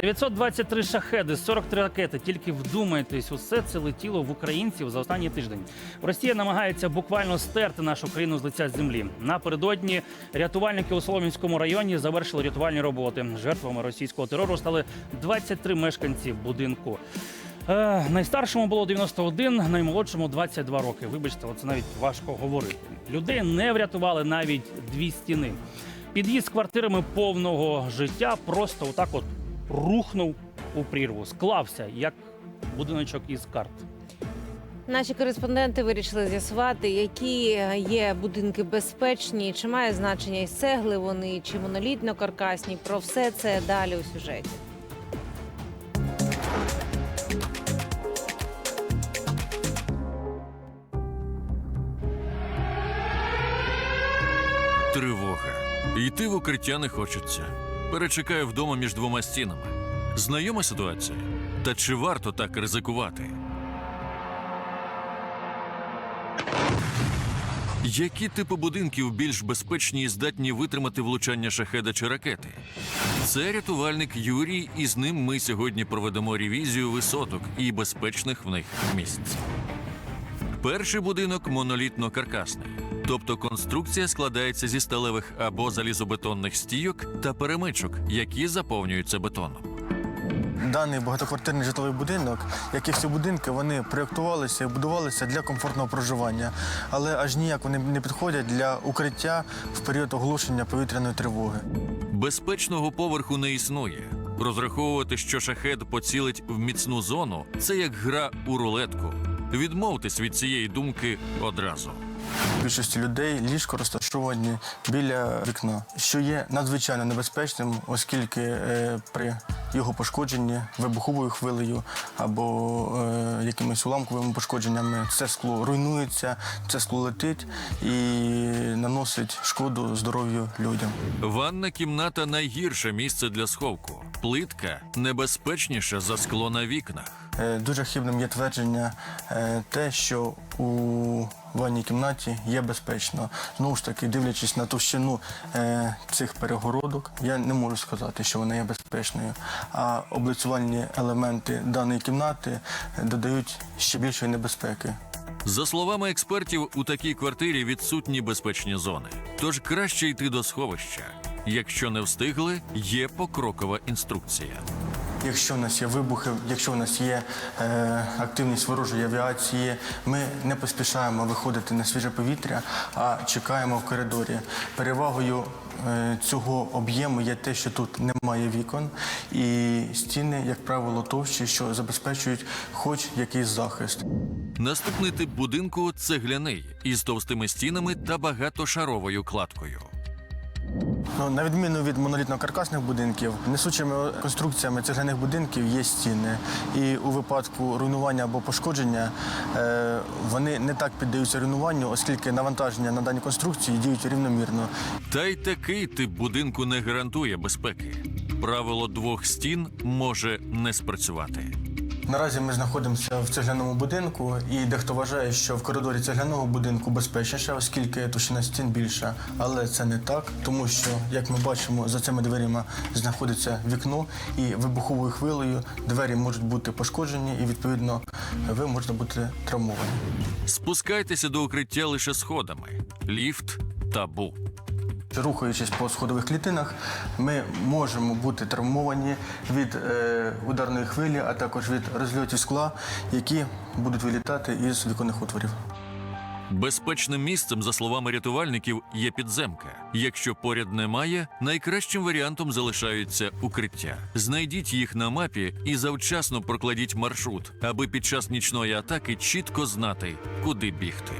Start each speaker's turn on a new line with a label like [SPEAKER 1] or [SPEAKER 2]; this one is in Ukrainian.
[SPEAKER 1] 923 шахеди, 43 ракети. Тільки вдумайтесь, усе це летіло в українців за останній тиждень. Росія намагається буквально стерти нашу країну з лиця землі. Напередодні рятувальники у Солом'янському районі завершили рятувальні роботи. Жертвами російського терору стали 23 мешканці будинку. Е, найстаршому було 91, наймолодшому 22 роки. Вибачте, це навіть важко говорити. Людей не врятували навіть дві стіни. Під'їзд з квартирами повного життя просто отак от рухнув у прірву, склався як будиночок із карт.
[SPEAKER 2] Наші кореспонденти вирішили з'ясувати, які є будинки безпечні, чи має значення із цегли вони, чи монолітно-каркасні. Про все це далі у сюжеті.
[SPEAKER 3] Тривога. Йти в укриття не хочеться. Перечекаю вдома між двома стінами. Знайома ситуація? Та чи варто так ризикувати? Які типи будинків більш безпечні і здатні витримати влучання шахеда чи ракети? Це рятувальник Юрій, і з ним ми сьогодні проведемо ревізію висоток і безпечних в них місць. Перший будинок монолітно-каркасний, тобто конструкція складається зі сталевих або залізобетонних стійок та перемичок, які заповнюються бетоном.
[SPEAKER 4] Даний багатоквартирний житловий будинок, як і всі будинки, вони проєктувалися і будувалися для комфортного проживання, але аж ніяк вони не підходять для укриття в період оголошення повітряної тривоги.
[SPEAKER 3] Безпечного поверху не існує. Розраховувати, що шахед поцілить в міцну зону, це як гра у рулетку. Відмовтесь від цієї думки одразу.
[SPEAKER 4] Більшості людей ліжко розташовані біля вікна, що є надзвичайно небезпечним, оскільки е, при його пошкодженні вибуховою хвилею або е, якимись уламковими пошкодженнями це скло руйнується, це скло летить і наносить шкоду здоров'ю людям.
[SPEAKER 3] Ванна кімната найгірше місце для сховку. Плитка небезпечніша за скло на вікнах.
[SPEAKER 4] Е, Дуже хибним є твердження е, те, що у ванній кімнаті є безпечно. Знову ж таки, дивлячись на товщину е, цих перегородок, я не можу сказати, що вона є безпечною. А облицювальні елементи даної кімнати додають ще більшої небезпеки.
[SPEAKER 3] За словами експертів, у такій квартирі відсутні безпечні зони. Тож краще йти до сховища. Якщо не встигли, є покрокова інструкція.
[SPEAKER 4] Якщо в нас є вибухи, якщо в нас є е, активність ворожої авіації, ми не поспішаємо виходити на свіже повітря, а чекаємо в коридорі. Перевагою е, цього об'єму є те, що тут немає вікон, і стіни, як правило, товщі, що забезпечують хоч якийсь захист.
[SPEAKER 3] Наступний тип будинку цегляний із товстими стінами та багатошаровою кладкою.
[SPEAKER 4] Ну, на відміну від монолітно-каркасних будинків, несучими конструкціями цегляних будинків є стіни. І у випадку руйнування або пошкодження е, вони не так піддаються руйнуванню, оскільки навантаження на дані конструкції діють рівномірно.
[SPEAKER 3] Та й такий тип будинку не гарантує безпеки. Правило двох стін може не спрацювати.
[SPEAKER 4] Наразі ми знаходимося в цегляному будинку, і дехто вважає, що в коридорі цегляного будинку безпечніше, оскільки товщина стін більша. Але це не так, тому що, як ми бачимо, за цими дверима знаходиться вікно, і вибуховою хвилею двері можуть бути пошкоджені, і відповідно ви можете бути травмовані.
[SPEAKER 3] Спускайтеся до укриття лише сходами. Ліфт табу.
[SPEAKER 4] Рухаючись по сходових клітинах, ми можемо бути травмовані від е, ударної хвилі, а також від розльотів скла, які будуть вилітати із віконних отворів.
[SPEAKER 3] Безпечним місцем, за словами рятувальників, є підземка. Якщо поряд немає, найкращим варіантом залишаються укриття. Знайдіть їх на мапі і завчасно прокладіть маршрут, аби під час нічної атаки чітко знати, куди бігти.